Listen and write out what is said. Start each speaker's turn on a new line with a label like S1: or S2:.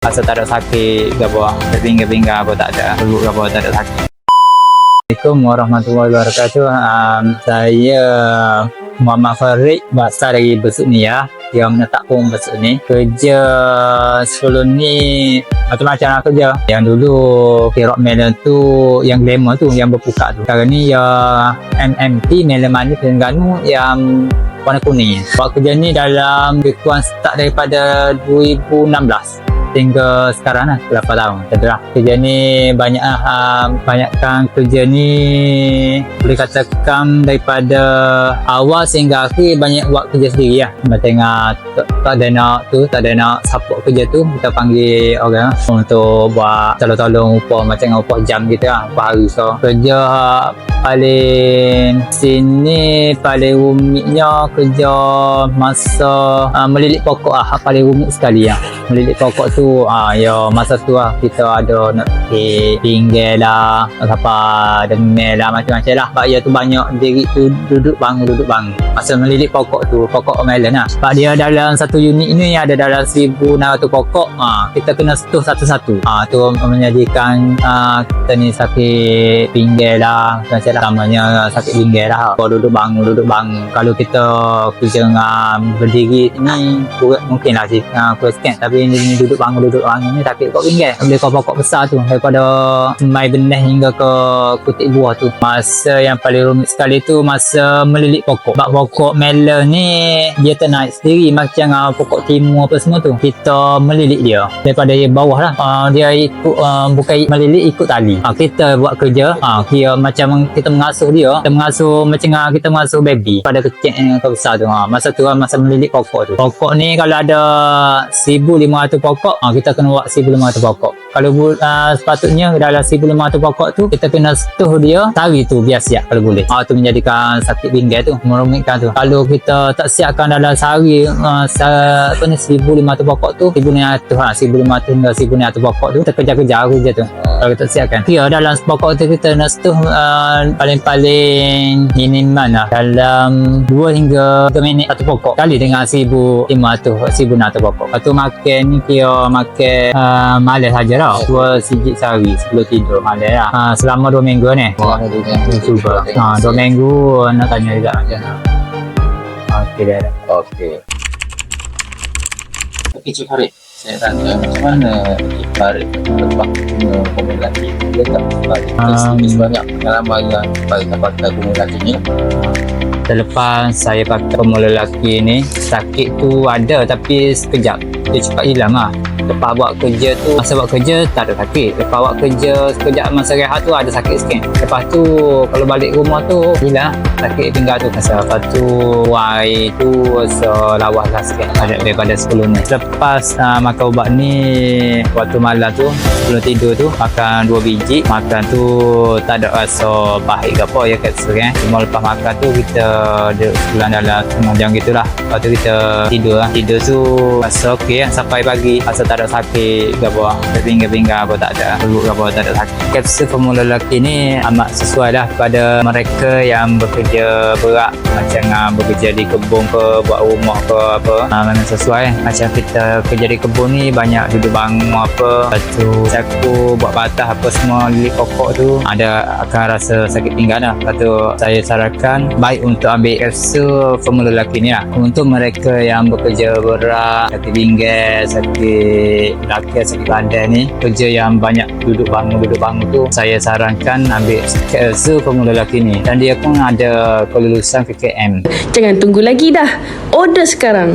S1: Asal tak ada sakit ke apa, terpinggal-pinggal apa tak ada, perut ke apa tak ada sakit. Assalamualaikum warahmatullahi wabarakatuh. Um, saya Muhammad Farid, basal dari Besut ni ya. Yang menetap pun Besut ni. Kerja sebelum ni macam-macam lah kerja. Yang dulu Kirok Melon tu, yang glamour tu, yang berpukat tu. Sekarang ni ya MMT Melon Manis Terengganu yang warna kuning. Buat kerja ni dalam lebih kurang start daripada 2016 hingga sekarang lah 8 tahun. Cedera kerja ni banyak lah um, banyakkan kerja ni. Boleh katakan daripada awal sehingga akhir banyak buat kerja sendiri lah. Macam tengah tak, tak ada nak tu tak ada nak support kerja tu kita panggil orang lah. Untuk buat tolong-tolong upah macam upah jam gitu lah upah hari so. Kerja paling sini paling rumitnya kerja masa uh, melilit pokok lah. Paling rumit sekali lah. Melilit pokok tu ah ya masa tu lah kita ada nak pergi pinggir lah apa demel lah macam-macam lah. Sebab dia tu banyak diri tu duduk bangun duduk bangun masa melilit pokok tu pokok melon lah. Sebab dia dalam satu unit ni ada dalam 1600 pokok ah kita kena setuh satu-satu. Ah tu menjadikan ah, kita ni sakit pinggir lah macam lah. Namanya sakit pinggir lah. Kalau duduk bangun duduk bangun kalau kita kerja dengan berdiri ni mungkin lah sih. Uh, kurang sikit. Tapi ni duduk bangun duduk bangun ni sakit kat pinggir ambil kau pokok besar tu. Daripada semai benih hingga ke kutik buah tu. Masa yang paling rumit sekali tu masa melilit pokok. Sebab pokok melon ni dia ternaik sendiri. Macam uh, pokok timun apa semua tu. Kita melilit dia. Daripada dia bawah lah. Uh, dia ikut uh, bukan melilit ikut tali. Uh, kita buat kerja. Uh, kira macam kita mengasuh dia. Kita mengasuh macam uh, kita mengasuh baby. Pada kecil yang ke besar tu. Uh, masa tu uh, masa melilit pokok tu. Pokok ni kalau ada 1500 pokok uh, kita kena buat 1500 pokok. Kalau uh, sepatutnya dalam 1500 pokok tu kita kena setuh dia tari tu biar siap kalau boleh. Uh, tu menjadikan sakit pinggir tu merumitkan tu. Kalau kita tak siapkan dalam sehari uh, sa, apa ni 1500 pokok tu 1500 ha 1500 hingga 1500 pokok tu kita kejar-kejar kerja tu kalau kita siapkan. Kira dalam pokok tu kita nak setuh uh, paling-paling minimal lah. Dalam 2 hingga 3 minit satu pokok. Kali dengan 1500 1600 pokok. Lepas tu makan ni kira makan uh, malam saja lah dua sijit sehari sebelum tidur malam lah. Uh, selama 2 minggu ni. Cuba. Ha, 2 minggu nak tanya juga macam mana. Okey dah.
S2: Okey. Okey Cik Farid, saya tanya macam mana Cik Farid lepas guna formulasi dia tak Farid
S1: Um,
S2: sebanyak pengalaman yang Farid dah pakai formulasi ni.
S1: Selepas saya pakai pemula lelaki ni Sakit tu ada tapi sekejap Dia cepat hilang lah. Lepas buat kerja tu Masa buat kerja tak ada sakit. Lepas buat kerja sekejap masa rehat tu ada sakit sikit. Lepas tu kalau balik rumah tu Hilang. Sakit pinggang tu. Masa lepas tu Wai tu so, lawas lah sikit. Ada daripada sebelum ni Lepas uh, makan ubat ni Waktu malam tu Sebelum tidur tu Makan dua biji. Makan tu tak ada rasa pahit ke apa ya kat sekarang Cuma lepas makan tu kita duduk sebulan dalam setengah jam gitulah Lepas tu kita tidur lah. Tidur tu rasa okey lah. Sampai pagi Rasa tak ada sakit ke apa Terpinggal-pinggal apa tak ada. Perut apa tak ada sakit. Kapsul formula lelaki ni amat sesuai lah kepada mereka yang bekerja berat. Macam uh, bekerja di kebun ke Buat rumah ke apa. Uh, Memang sesuai. Macam kita kerja di kebun ni banyak duduk bangun apa. Lepas tu saku buat patah apa semua lilit pokok tu ada akan rasa sakit pinggang lah. Lepas tu saya sarankan baik untuk ambil kapsul formula lelaki ni lah. Untuk mereka yang bekerja berat sakit pinggang sakit lelaki sakit badan ni kerja yang banyak duduk bangun duduk bangun tu saya sarankan ambil kapsul formula lelaki ni dan dia pun ada kelulusan KKM
S3: Jangan tunggu lagi dah. Order sekarang.